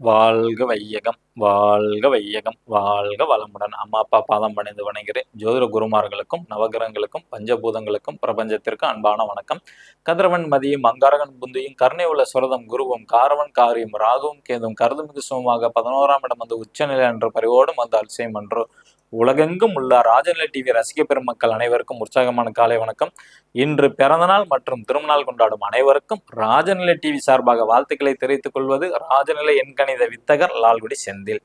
வாழ்க வையகம் வாழ்க வையகம் வாழ்க வளமுடன். அம்மா அப்பா பாதம் பணிந்து வணங்குகிறேன். ஜோதிட குருமார்களுக்கும் நவகிரகங்களுக்கும் பஞ்சபூதங்களுக்கும் பிரபஞ்சத்திற்கு அன்பான வணக்கம். கதிரவன் மதியும் அங்காரகன் புந்தியும் கருணை உள்ள சுரதம் குருவும் காரவன் காரியம் ராகுவும் கேதும் கருதுமிகு சுமமாக பதினோராம் இடம் வந்து உச்சநிலை என்ற பரிவோடும் வந்து அல்சயம் என்றோ உலகெங்கும் உள்ள ராஜநிலை டிவி ரசிக பெருமக்கள் அனைவருக்கும் உற்சாகமான காலை வணக்கம். இன்று பிறந்தநாள் மற்றும் திருமணநாள் கொண்டாடும் அனைவருக்கும் ராஜநிலை டிவி சார்பாக வாழ்த்துக்களை தெரிவித்துக் கொள்வது ராஜநிலை எண்கணித வித்தகர் லால்குடி செந்தில்.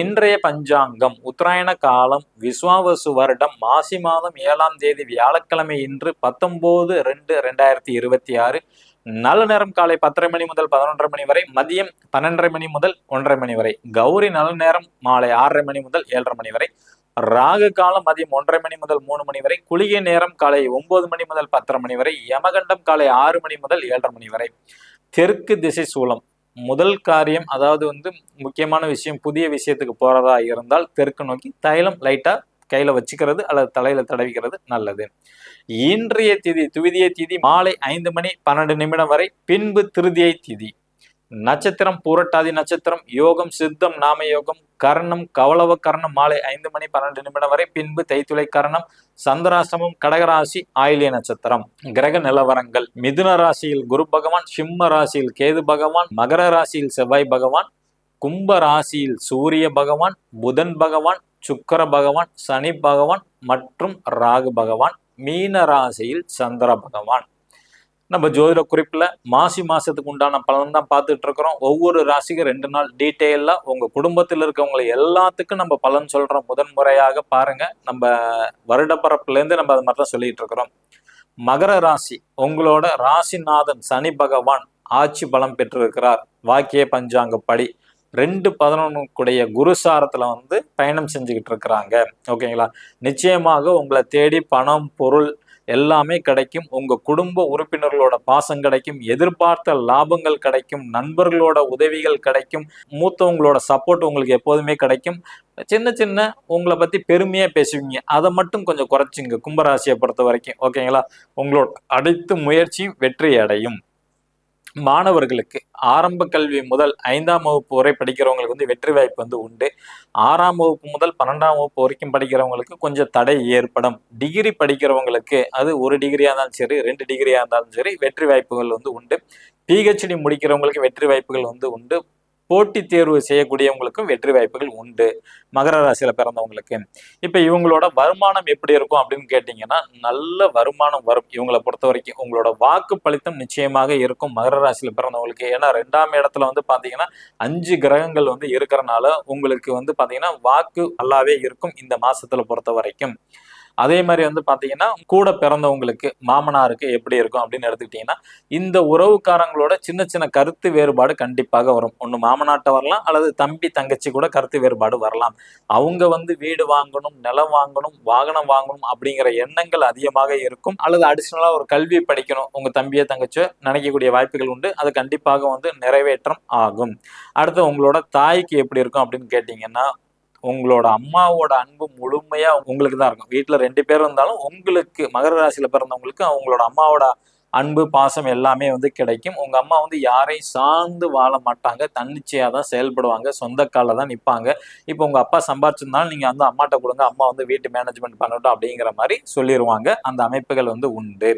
இன்றைய பஞ்சாங்கம் உத்தராயண காலம் விஸ்வாவசு வருடம் மாசி மாதம் ஏழாம் தேதி வியாழக்கிழமை இன்று பத்தொன்பது ரெண்டு ரெண்டாயிரத்தி இருபத்தி ஆறு நல்ல நேரம் காலை பத்தரை மணி முதல் பதினொன்றரை மணி வரை மதியம் பன்னெண்டரை மணி முதல் ஒன்றரை மணி வரை கௌரி நல்ல நேரம் மாலை ஆறரை மணி முதல் ஏழரை மணி வரை ராகு காலம் மதியம் ஒன்றரை மணி முதல் மூணு மணி வரை குளிகை நேரம் காலை ஒன்பது மணி முதல் பத்தரை மணி வரை யமகண்டம் காலை ஆறு மணி முதல் ஏழரை மணி வரை. தெற்கு திசை சூலம். முதல் காரியம் அதாவது வந்து முக்கியமான விஷயம் புதிய விஷயத்துக்கு போறதா இருந்தால் தெற்கு நோக்கி தைலம் லைட்டா கையில வச்சுக்கிறது அல்லது தலையில தடவிக்கிறது நல்லது. இன்றைய திதி துவிதிய திதி மாலை ஐந்து மணி பன்னெண்டு நிமிடம் வரை பின்பு திருதியை திதி. நட்சத்திரம் பூரட்டாதி நட்சத்திரம் யோகம் சித்தம் நாம யோகம் கர்ணம் கவளவ கர்ணம் மாலை ஐந்து மணி பன்னெண்டு நிமிடம் வரை பின்பு தைத்துளை கர்ணம் சந்திராசிரமம் கடகராசி ஆயிலிய நட்சத்திரம். கிரக நிலவரங்கள் மிதுன ராசியில் குரு பகவான் சிம்ம ராசியில் கேது பகவான் மகர ராசியில் செவ்வாய் பகவான் கும்ப ராசியில் சூரிய பகவான் புதன் பகவான் சுக்கர பகவான் சனி பகவான் மற்றும் ராகு பகவான். மீன ராசியில் சந்திர பகவான். நம்ம ஜோதிட குறிப்பில் மாசி மாசத்துக்கு உண்டான பலன் தான் பார்த்துட்டு இருக்கிறோம். ஒவ்வொரு ராசிக்கும் ரெண்டு நாள் டீட்டெயிலாக உங்கள் குடும்பத்தில் இருக்கவங்களை எல்லாத்துக்கும் நம்ம பலன் சொல்கிறோம் முதன்முறையாக பாருங்கள் நம்ம வருடப்பரப்புலேருந்து நம்ம அது மாதிரி தான் சொல்லிட்டு இருக்கிறோம். மகர ராசி உங்களோட ராசிநாதன் சனி பகவான் ஆட்சி பலம் பெற்றிருக்கிறார். வாக்கிய பஞ்சாங்கப்படி. ரெண்டு பதினொன்னுக்குடைய குருசாரத்தில் வந்து பயணம் செஞ்சுக்கிட்டு இருக்கிறாங்க. ஓகேங்களா? நிச்சயமாக உங்களை தேடி பணம் பொருள் எல்லாமே கிடைக்கும். உங்க குடும்ப உறுப்பினர்களோட பாசம் கிடைக்கும். எதிர்பார்த்த லாபங்கள் கிடைக்கும். நண்பர்களோட உதவிகள் கிடைக்கும். மூத்தவங்களோட சப்போர்ட் உங்களுக்கு எப்போதுமே கிடைக்கும். சின்ன சின்ன உங்களை பத்தி பெருமையா பேசுவீங்க. அதை மட்டும் கொஞ்சம் குறைச்சிங்க. கும்பராசியை பொறுத்த வரைக்கும். ஓகேங்களா? உங்களோட அனைத்து முயற்சியும் வெற்றி அடையும் மாணவர்களுக்கு ஆரம்ப கல்வி முதல் ஐந்தாம் வகுப்பு வரை படிக்கிறவங்களுக்கு வந்து வெற்றி வாய்ப்பு வந்து உண்டு. ஆறாம் வகுப்பு முதல் பன்னெண்டாம் வகுப்பு வரைக்கும் படிக்கிறவங்களுக்கு கொஞ்சம் தடை ஏற்படும். டிகிரி படிக்கிறவங்களுக்கு அது ஒரு டிகிரியாக இருந்தாலும் சரி ரெண்டு டிகிரியாக இருந்தாலும் சரி வெற்றி வாய்ப்புகள் வந்து உண்டு. பிஹெச்டி முடிக்கிறவங்களுக்கு வெற்றி வாய்ப்புகள் வந்து உண்டு. போட்டித் தேர்வு செய்யக்கூடியவங்களுக்கும் வெற்றி வாய்ப்புகள் உண்டு. மகர ராசியில பிறந்தவங்களுக்கு. இப்ப இவங்களோட வருமானம் எப்படி இருக்கும் அப்படின்னு கேட்டீங்கன்னா நல்ல வருமானம் வரும் இவங்களை பொறுத்த வரைக்கும். உங்களோட வாக்கு பழித்தம் நிச்சயமாக இருக்கும் மகர ராசியில பிறந்தவங்களுக்கு. ஏன்னா ரெண்டாம் இடத்துல வந்து பாத்தீங்கன்னா அஞ்சு கிரகங்கள் வந்து இருக்கிறனால உங்களுக்கு வந்து பாத்தீங்கன்னா வாக்கு நல்லாவே இருக்கும் இந்த மாசத்துல பொறுத்த வரைக்கும். அதே மாதிரி வந்து பார்த்தீங்கன்னா கூட பிறந்தவங்களுக்கு மாமனாருக்கு எப்படி இருக்கும் அப்படின்னு எடுத்துக்கிட்டீங்கன்னா இந்த உறவுக்காரங்களோட சின்ன சின்ன கருத்து வேறுபாடு கண்டிப்பாக வரும். ஒன்று மாமனாட்ட வரலாம் அல்லது தம்பி தங்கச்சி கூட கருத்து வேறுபாடு வரலாம். அவங்க வந்து வீடு வாங்கணும் நிலம் வாங்கணும் வாகனம் வாங்கணும் அப்படிங்கிற எண்ணங்கள் அதிகமாக இருக்கும். அல்லது அடிஷ்னலாக ஒரு கல்வி படிக்கணும். உங்கள் தம்பியை தங்கச்சியோ நினைக்கக்கூடிய வாய்ப்புகள் உண்டு. அது கண்டிப்பாக வந்து நிறைவேற்றம் ஆகும். அடுத்து உங்களோட தாய்க்கு எப்படி இருக்கும் அப்படின்னு கேட்டிங்கன்னா உங்களோட அம்மாவோட அன்பு முழுமையா உங்களுக்கு தான் இருக்கும். வீட்டுல ரெண்டு பேர் இருந்தாலும் உங்களுக்கு மகர ராசியில பிறந்தவங்களுக்கு அவங்களோட அம்மாவோட அன்பு பாசம் எல்லாமே வந்து கிடைக்கும். உங்க அம்மா வந்து யாரையும் சார்ந்து வாழ மாட்டாங்க. தன்னிச்சையா தான் செயல்படுவாங்க. சொந்த காலில் தான் நிற்பாங்க இப்போ உங்க அப்பா சம்பாரிச்சிருந்தாலும் நீங்க வந்து அம்மாட்ட கொடுங்க. அம்மா வந்து வீட்டு மேனேஜ்மெண்ட் பண்ணட்டும் அப்படிங்கிற மாதிரி சொல்லிடுவாங்க அந்த அமைப்புகள் வந்து உண்டு.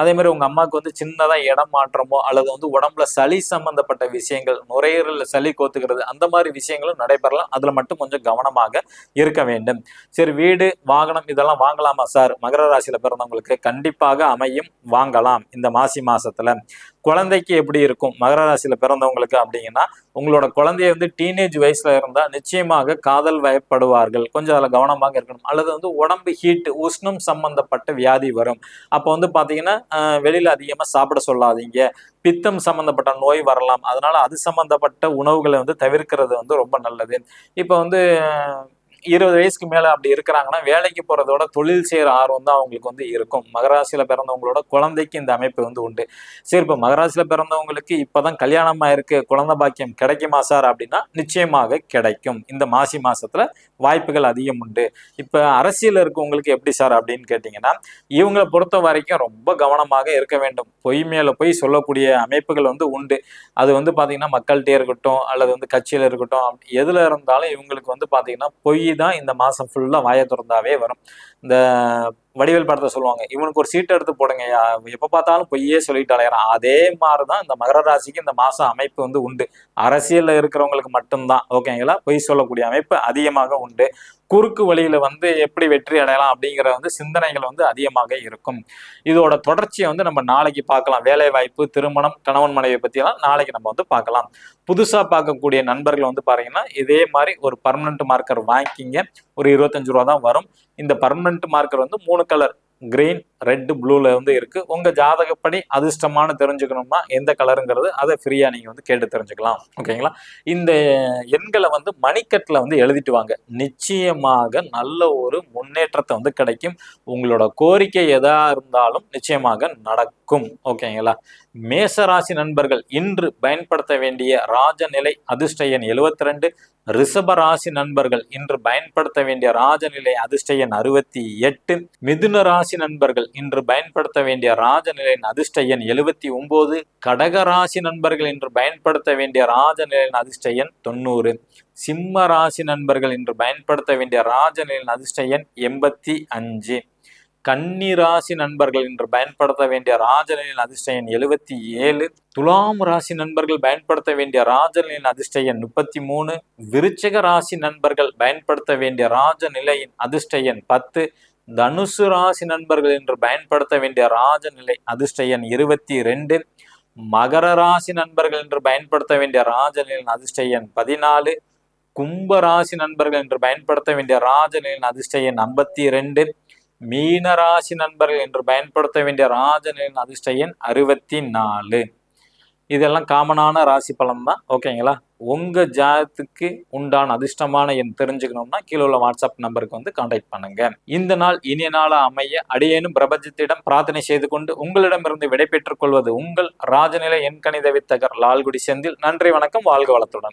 அதே மாதிரி உங்க அம்மாவுக்கு வந்து சின்னதாக இடம் மாற்றமோ அல்லது வந்து உடம்புல சளி சம்பந்தப்பட்ட விஷயங்கள் நுரையீரலில் சளி கோத்துக்கிறது அந்த மாதிரி விஷயங்களும் நடைபெறலாம். அதுல மட்டும் கொஞ்சம் கவனமாக இருக்க வேண்டும். சரி வீடு வாகனம் இதெல்லாம் வாங்கலாமா சார்? மகர ராசியில பிறந்தவங்களுக்கு கண்டிப்பாக அமையும். வாங்கலாம். இந்த மாசி மாசத்துல குழந்தைக்கு எப்படி இருக்கும்? மகர ராசியில பிறந்தவங்களுக்கு அப்படிங்கன்னா உங்களோட குழந்தைய வந்து டீனேஜ் வயசுல இருந்தா நிச்சயமாக காதல் வயப்படுவார்கள். கொஞ்சம் அதில் கவனமாக இருக்கணும். அல்லது வந்து உடம்பு ஹீட் உஷ்ணம் சம்பந்தப்பட்ட வியாதி வரும். அப்போ வந்து பாத்தீங்கன்னா வெளியில அதிகமா சாப்பிட சொல்லாதீங்க. பித்தம் சம்பந்தப்பட்ட நோய் வரலாம். அதனால அது சம்பந்தப்பட்ட உணவுகளை வந்து தவிர்க்கிறது வந்து ரொம்ப நல்லது. இப்போ வந்து இருபது வயசுக்கு மேல அப்படி இருக்கிறாங்கன்னா வேலைக்கு போறதோட தொழில் செய்யற ஆர்வம் தான் அவங்களுக்கு வந்து இருக்கும். மகராசியில பிறந்தவங்களோட குழந்தைக்கு இந்த அமைப்பு வந்து உண்டு. சரி இப்போ மகராசியில பிறந்தவங்களுக்கு இப்பதான் கல்யாணம் ஆயிருக்கு குழந்தை பாக்கியம் கிடைக்குமா சார்? அப்படின்னா நிச்சயமாக கிடைக்கும். இந்த மாசி மாசத்துல வாய்ப்புகள் அதிகம் உண்டு. இப்ப அரசியல் இருக்கவங்களுக்கு எப்படி சார் அப்படின்னு கேட்டீங்கன்னா இவங்களை பொறுத்த வரைக்கும் ரொம்ப கவனமாக இருக்க வேண்டும். பொய் மேல போய் சொல்லக்கூடிய அமைப்புகள் வந்து உண்டு. அது வந்து பாத்தீங்கன்னா மக்கள்கிட்டே இருக்கட்டும் அல்லது வந்து கட்சியில இருக்கட்டும் எதுல இருந்தாலும் இவங்களுக்கு வந்து பாத்தீங்கன்னா பொய் தான் இந்த மாசம் ஃபுல்லா வாயை திறந்தாவே வரும். இந்த வடிவேல் படத்தை சொல்லுவாங்க இவனுக்கு ஒரு சீட் எடுத்து போடுங்க எப்போ பார்த்தாலும் பொய்யே சொல்லிட்டு அலையறான் அதே மாதிரி தான் இந்த மகர ராசிக்கு இந்த மாதம் அமைப்பு வந்து உண்டு. அரசியல்ல இருக்கிறவங்களுக்கு மட்டும்தான் ஓகேங்களா? பொய் சொல்லக்கூடிய அமைப்பு அதிகமாக உண்டு. குறுக்கு வழியில வந்து எப்படி வெற்றி அடையலாம் அப்படிங்கிற வந்து சிந்தனைகள் வந்து அதிகமாக இருக்கும். இதோட தொடர்ச்சியை வந்து நம்ம நாளைக்கு பார்க்கலாம். வேலை வாய்ப்பு திருமணம் கணவன் மனைவி பத்தியெல்லாம் நாளைக்கு நம்ம வந்து பார்க்கலாம். புதுசா பார்க்கக்கூடிய நண்பர்கள் வந்து பாத்தீங்கன்னா இதே மாதிரி ஒரு பர்மனன்ட் மார்க்கர் வாங்கிக்கிங்க. ஒரு இருபத்தஞ்சு ரூபா தான் வரும். இந்த பர்மனன்ட் மார்க்கர் வந்து மூணு கலர் கிரீன் ரெட் ப்ளூவில் வந்து இருக்குது உங்கள் ஜாதகப்படி அதிர்ஷ்டமான தெரிஞ்சுக்கணும்னா எந்த கலருங்கிறது அதை ஃப்ரீயாக நீங்கள் வந்து கேட்டு தெரிஞ்சுக்கலாம். ஓகேங்களா? இந்த எண்களை வந்து மணிக்கட்டில் வந்து எழுதிட்டு வாங்க. நிச்சயமாக நல்ல ஒரு முன்னேற்றத்தை வந்து கிடைக்கும். உங்களோட கோரிக்கை எதாக இருந்தாலும் நிச்சயமாக நடக்கும். ஓகேங்களா? மேசராசி நண்பர்கள் இன்று பயன்படுத்த வேண்டிய ராஜநிலை அதிர்ஷ்ட எண் எழுவத்தி ரெண்டு ரிஷப ராசி நண்பர்கள் இன்று பயன்படுத்த வேண்டிய ராஜநிலை அதிர்ஷ்ட எண் அறுபத்தி எட்டு. மிதுன ராசி நண்பர்கள் இன்று பயன்படுத்த வேண்டிய ராஜநிலையின் அதிர்ஷ்ட எண் எழுபத்தி ஒன்பது கடக ராசி நண்பர்கள் இன்று பயன்படுத்த வேண்டிய ராஜநிலையின் அதிர்ஷ்ட எண் தொண்ணூறு. சிம்ம ராசி நண்பர்கள் இன்று பயன்படுத்த வேண்டிய ராஜநிலையின் அதிர்ஷ்ட எண் எண்பத்தி அஞ்சு. கன்னி ராசி நண்பர்கள் இன்று பயன்படுத்த வேண்டிய ராஜநிலையின் அதிர்ஷ்ட எண் எழுபத்தி ஏழு துலாம் ராசி நண்பர்கள் பயன்படுத்த வேண்டிய ராஜநிலையின் அதிர்ஷ்ட எண் முப்பத்தி மூணு விருச்சிக ராசி நண்பர்கள் பயன்படுத்த வேண்டிய ராஜநிலையின் அதிர்ஷ்ட எண் பத்து தனுசு ராசி நண்பர்கள் இன்று பயன்படுத்த வேண்டிய ராஜநிலை அதிர்ஷ்ட எண் இருபத்தி ரெண்டு மகர ராசி நண்பர்கள் இன்று பயன்படுத்த வேண்டிய ராஜநிலையின் அதிர்ஷ்ட எண் பதினாலு கும்ப ராசி நண்பர்கள் இன்று பயன்படுத்த வேண்டிய ராஜநிலையின் அதிர்ஷ்ட எண் ஐம்பத்தி ரெண்டு மீன ராசி நண்பர்கள் என்று பயன்படுத்த வேண்டிய ராஜநிலையின் அதிர்ஷ்ட எண் அறுபத்தி நாலு இதெல்லாம் காமனான ராசி பலன் தான் ஓகேங்களா? உங்கள் ஜாதத்துக்கு உண்டான அதிர்ஷ்டமான எண் தெரிஞ்சுக்கணும்னா கீழே உள்ள வாட்ஸ்அப் நம்பருக்கு வந்து கான்டாக்ட் பண்ணுங்க. இந்த நாள் இனிய நாளாக அமைய அடியேனும் பிரபஞ்சத்திடம் பிரார்த்தனை செய்து கொண்டு உங்களிடமிருந்து விடை பெற்றுக் கொள்வது உங்கள் ராஜநிலை எண் கணித வித்தகர் லால்குடி செந்தில். நன்றி வணக்கம் வாழ்க வளத்துடன்.